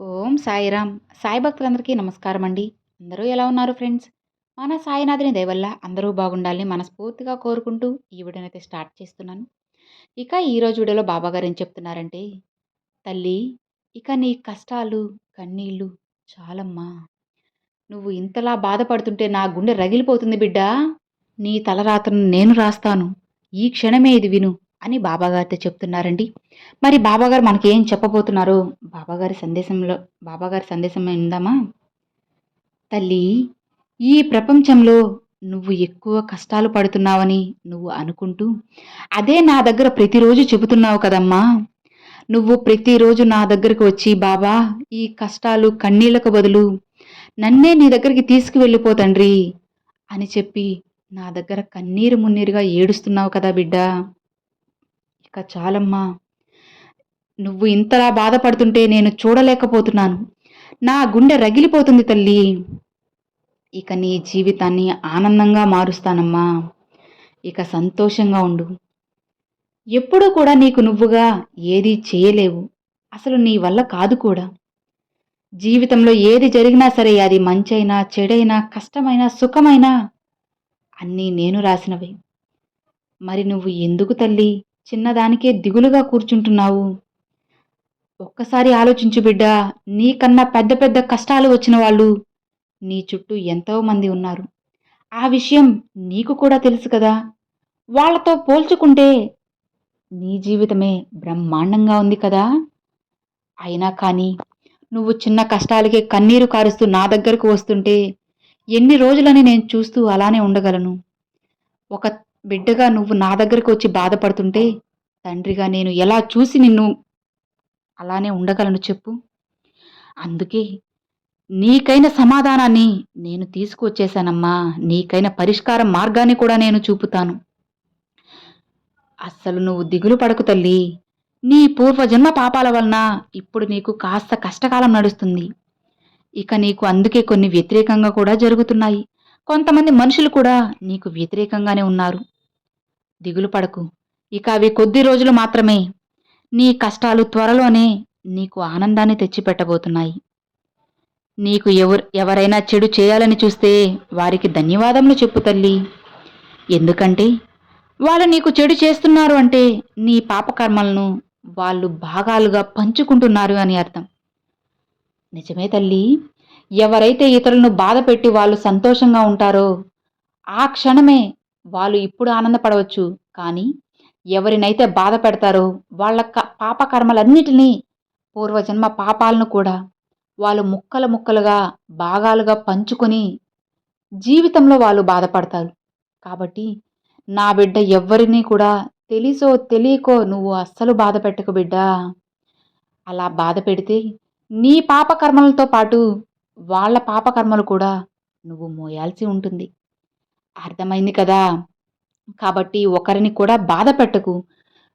ఓం సాయిరామ్ సాయి భక్తులందరికీ నమస్కారం అండి అందరూ ఎలా ఉన్నారు ఫ్రెండ్స్? మన సాయినాథుని దయవల్ల అందరూ బాగుండాలని మనస్ఫూర్తిగా కోరుకుంటూ ఈ వీడియోనైతే స్టార్ట్ చేస్తున్నాను. ఇక ఈరోజు వీడియోలో బాబాగారు ఏం చెప్తున్నారంటే తల్లి ఇక నీ కష్టాలు కన్నీళ్ళు చాలమ్మా. నువ్వు ఇంతలా బాధపడుతుంటే నా గుండె రగిలిపోతుంది బిడ్డా. నీ తలరాతను నేను రాస్తాను. ఈ క్షణమే ఇది విను. అని బాబాగారితో చెప్తున్నారండి. మరి బాబాగారు మనకి ఏం చెప్పబోతున్నారు? బాబాగారి సందేశంలో బాబాగారి సందేశం ఉందామా తల్లి ఈ ప్రపంచంలో నువ్వు ఎక్కువ కష్టాలు పడుతున్నావని నువ్వు అనుకుంటూ అదే నా దగ్గర ప్రతిరోజు చెబుతున్నావు కదమ్మా. నువ్వు ప్రతిరోజు నా దగ్గరకు వచ్చి బాబా ఈ కష్టాలు కన్నీళ్ళకు బదులు నన్నే నీ దగ్గరికి తీసుకువెళ్ళిపోతండ్రి అని చెప్పి నా దగ్గర కన్నీరు మున్నీరుగా ఏడుస్తున్నావు కదా బిడ్డా. ఇక చాలమ్మా. నువ్వు ఇంతలా బాధపడుతుంటే నేను చూడలేకపోతున్నాను. నా గుండె రగిలిపోతుంది తల్లి. ఇక నీ జీవితాన్ని ఆనందంగా మారుస్తానమ్మా. ఇక సంతోషంగా ఉండు. ఎప్పుడూ కూడా నీకు నువ్వుగా ఏదీ చేయలేవు. అసలు నీ వల్ల కాదు కూడా. జీవితంలో ఏది జరిగినా సరే అది మంచైనా చెడైనా కష్టమైనా సుఖమైనా అన్నీ నేను రాసినవి. మరి నువ్వు ఎందుకు తల్లి? చిన్నదానికే దిగులుగా కూర్చుంటున్నావు. ఒక్కసారి ఆలోచించు బిడ్డా నీకన్నా పెద్ద పెద్ద కష్టాలు వచ్చిన వాళ్ళు నీ చుట్టూ ఎంతో మంది ఉన్నారు. ఆ విషయం నీకు కూడా తెలుసు కదా. వాళ్ళతో పోల్చుకుంటే నీ జీవితమే బ్రహ్మాండంగా ఉంది కదా. అయినా కానీ నువ్వు చిన్న కష్టాలకే కన్నీరు కారుస్తూ నా దగ్గరకు వస్తుంటే ఎన్ని రోజులని నేను చూస్తూ అలానే ఉండగలను. ఒక బిడ్డగా నువ్వు నా దగ్గరకు వచ్చి బాధపడుతుంటే తండ్రిగా నేను ఎలా చూసి నిన్ను అలానే ఉండగలను చెప్పు. అందుకే నీకైన సమాధానాన్ని నేను తీసుకువచ్చేశానమ్మా. నీకైన పరిష్కార మార్గాన్ని కూడా నేను చూపుతాను. అస్సలు నువ్వు దిగులు పడకు తల్లి. నీ పూర్వజన్మ పాపాల వలన ఇప్పుడు నీకు కాస్త కష్టకాలం నడుస్తుంది. ఇక నీకు అందుకే కొన్ని వ్యతిరేకంగా కూడా జరుగుతున్నాయి. కొంతమంది మనుషులు కూడా నీకు వ్యతిరేకంగానే ఉన్నారు. దిగులు పడకు. ఇక అవి కొద్ది రోజులు మాత్రమే. నీ కష్టాలు త్వరలోనే నీకు ఆనందాన్ని తెచ్చిపెట్టబోతున్నాయి. నీకు ఎవరు ఎవరైనా చెడు చేయాలని చూస్తే వారికి ధన్యవాదములు చెప్పు తల్లి. ఎందుకంటే వాళ్ళు నీకు చెడు చేస్తున్నారు అంటే నీ పాపకర్మలను వాళ్ళు భాగాలుగా పంచుకుంటున్నారు అని అర్థం. నిజమే తల్లి. ఎవరైతే ఇతరులను బాధ పెట్టి వాళ్ళు సంతోషంగా ఉంటారో ఆ క్షణమే వాళ్ళు ఇప్పుడు ఆనందపడవచ్చు. కానీ ఎవరినైతే బాధ పెడతారో వాళ్ళ పాపకర్మలన్నిటినీ పూర్వజన్మ పాపాలను కూడా వాళ్ళు ముక్కలు ముక్కలుగా భాగాలుగా పంచుకొని జీవితంలో వాళ్ళు బాధపడతారు. కాబట్టి నా బిడ్డ ఎవ్వరినీ కూడా తెలిసో తెలియకో నువ్వు అస్సలు బాధ పెట్టకు బిడ్డ. అలా బాధ పెడితే నీ పాపకర్మలతో పాటు వాళ్ళ పాపకర్మలు కూడా నువ్వు మోయాల్సి ఉంటుంది. అర్థమైంది కదా? కాబట్టి ఒకరిని కూడా బాధ పెట్టకు.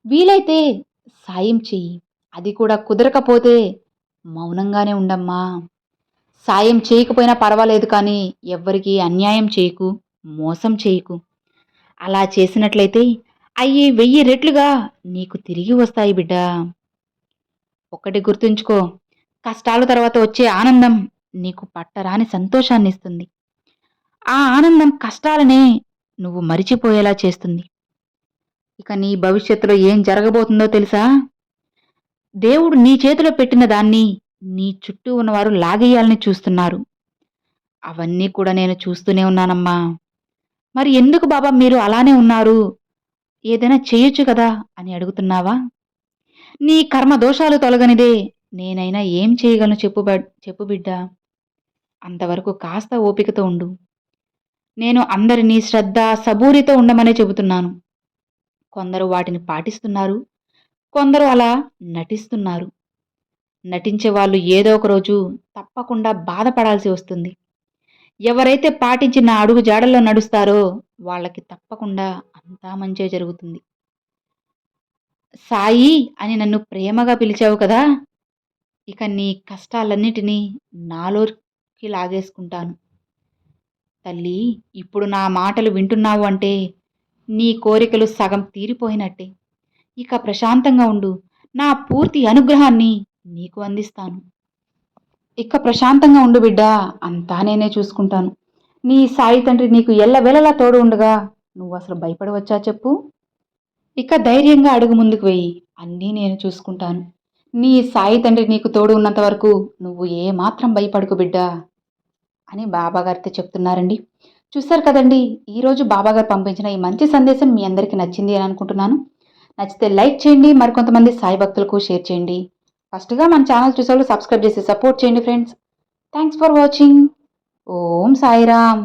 వీలైతే సాయం చెయ్యి. అది కూడా కుదరకపోతే మౌనంగానే ఉండమ్మా. సాయం చేయకపోయినా పర్వాలేదు కానీ ఎవ్వరికి అన్యాయం చేయకు మోసం చేయకు. అలా చేసినట్లయితే అయ్యి వెయ్యి రెట్లుగా నీకు తిరిగి వస్తాయి బిడ్డ. ఒకటి గుర్తుంచుకో. కష్టాల తర్వాత వచ్చే ఆనందం నీకు పట్టరాని సంతోషాన్ని ఇస్తుంది ఆ ఆనందం కష్టాలనే నువ్వు మరిచిపోయేలా చేస్తుంది. ఇక నీ భవిష్యత్తులో ఏం జరగబోతుందో తెలుసా? దేవుడు నీ చేతిలో పెట్టిన దాన్ని నీ చుట్టూ ఉన్నవారు లాగేయాలని చూస్తున్నారు. అవన్నీ కూడా నేను చూస్తూనే ఉన్నానమ్మా. మరి ఎందుకు బాబా మీరు అలానే ఉన్నారు? ఏదైనా చేయొచ్చు కదా అని అడుగుతున్నావా? నీ కర్మ దోషాలు తొలగనిదే. నేనైనా ఏం చేయగలను చెప్పు చెప్పు బిడ్డా. అంతవరకు కాస్త ఓపికతో ఉండు. నేను అందరినీ శ్రద్ధ సబూరితో ఉండమనే చెబుతున్నాను. కొందరు వాటిని పాటిస్తున్నారు. కొందరు అలా నటిస్తున్నారు. నటించే వాళ్ళు ఏదో ఒక రోజు తప్పకుండా బాధపడాల్సి వస్తుంది. ఎవరైతే పాటించి నా అడుగు జాడల్లో నడుస్తారో వాళ్ళకి తప్పకుండా అంతా మంచే జరుగుతుంది. సాయి అని నన్ను ప్రేమగా పిలిచావు కదా! ఇక నీ కష్టాలన్నిటినీ నాలోకి లాగేసుకుంటాను. తల్లి ఇప్పుడు నా మాటలు వింటున్నావు అంటే నీ కోరికలు సగం తీరిపోయినట్టే. ఇక ప్రశాంతంగా ఉండు. నా పూర్తి అనుగ్రహాన్ని నీకు అందిస్తాను. ఇక ప్రశాంతంగా ఉండు బిడ్డా అంతా నేనే చూసుకుంటాను. నీ సాయి తండ్రి నీకు ఎల్లవేళలా తోడు ఉండగా నువ్వు అసలు భయపడవచ్చా చెప్పు? ఇక ధైర్యంగా అడుగు ముందుకు వెయ్యి అన్నీ నేను చూసుకుంటాను. నీ సాయి తండ్రి నీకు తోడు ఉన్నంత వరకు నువ్వు ఏ మాత్రం భయపడుకు బిడ్డా అని బాబాగారితో చెప్తున్నారండి. చూశారు కదండి ఈరోజు బాబాగారు పంపించిన ఈ మంచి సందేశం మీ అందరికీ నచ్చింది అని అనుకుంటున్నాను. నచ్చితే లైక్ చేయండి మరికొంతమంది సాయి భక్తులకు షేర్ చేయండి. ఫస్ట్గా మన ఛానల్ చూసేవాళ్ళు సబ్స్క్రైబ్ చేసి సపోర్ట్ చేయండి friends. Thanks for watching. Om Sairam.